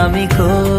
আমি কই